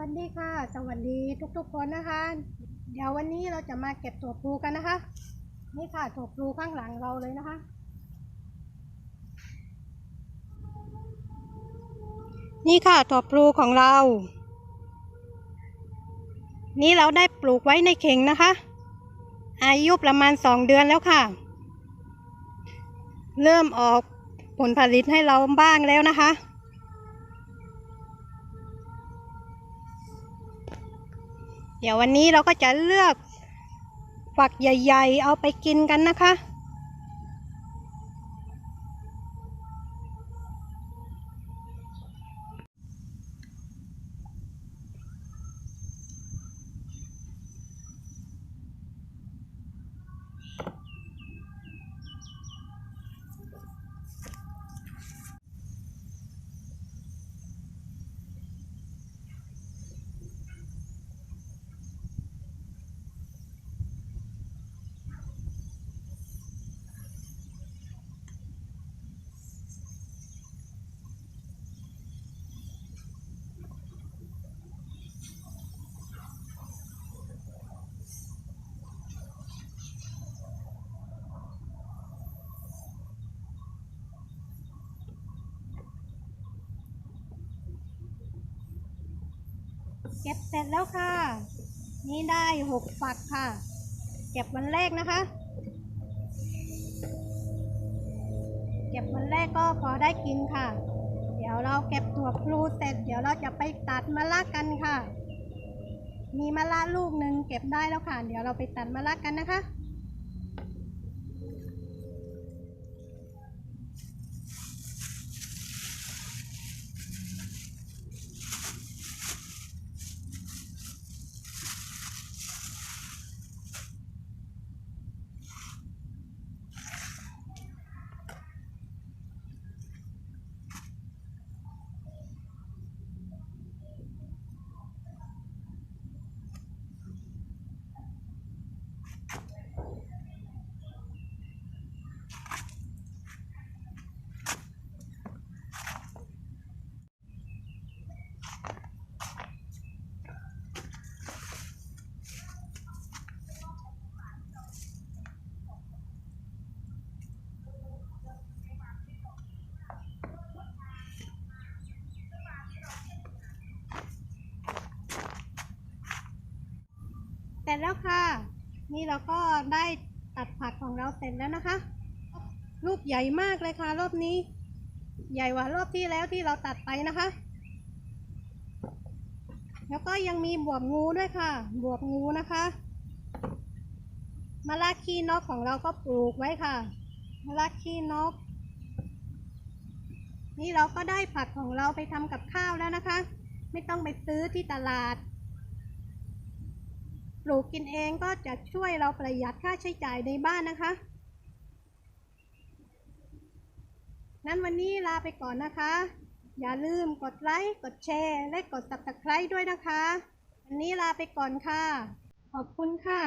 วัสดีค่ะ สวัสดีทุกๆคนนะคะ เดี๋ยววันนี้เราจะมาเก็บถั่วพลูกันนะคะ นี่ค่ะถั่วพลูข้างหลังเราเลยนะคะ นี่ค่ะถั่วพลูของเรา นี่เราได้ปลูกไว้ในเข่งนะคะ อายุประมาณสองเดือนแล้วค่ะ เริ่มออกผลผลิตให้เราบ้างแล้วนะคะ เดี๋ยววันนี้เราก็จะเลือกฝักใหญ่ ๆ เอาไปกินกันนะคะ เก็บเสร็จแล้วค่ะ นี่ได้หกฝักค่ะ เก็บวันแรกนะคะ เก็บวันแรกก็พอได้กินค่ะ เดี๋ยวเราเก็บถั่วพลูเสร็จ เดี๋ยวเราจะไปตัดมะละกันค่ะ มีมะละลูกหนึ่งเก็บได้แล้วค่ะ เดี๋ยวเราไปตัดมะละกันนะคะ แล้วค่ะ นี่เราก็ได้ตัดผักของเราเสร็จแล้วนะคะ ลูกใหญ่มากเลยค่ะ รอบนี้ ใหญ่กว่ารอบที่แล้วที่เราตัดไปนะคะ แล้วก็ยังมีบวบงูด้วยค่ะ บวบงูนะคะมะละขี้นกของเราก็ปลูกไว้ค่ะมะละขี้นก นี่เราก็ได้ผักของเราไปทำกับข้าวแล้วนะคะ ไม่ต้องไปซื้อที่ตลาด ปลูกกินเองก็จะช่วยเราประหยัดค่าใช้จ่ายในบ้านนะคะ นั้นวันนี้ลาไปก่อนนะคะ อย่าลืมกดไลค์ กดแชร์ และกด subscribe ด้วยนะคะ วันนี้ลาไปก่อนค่ะ ขอบคุณค่ะ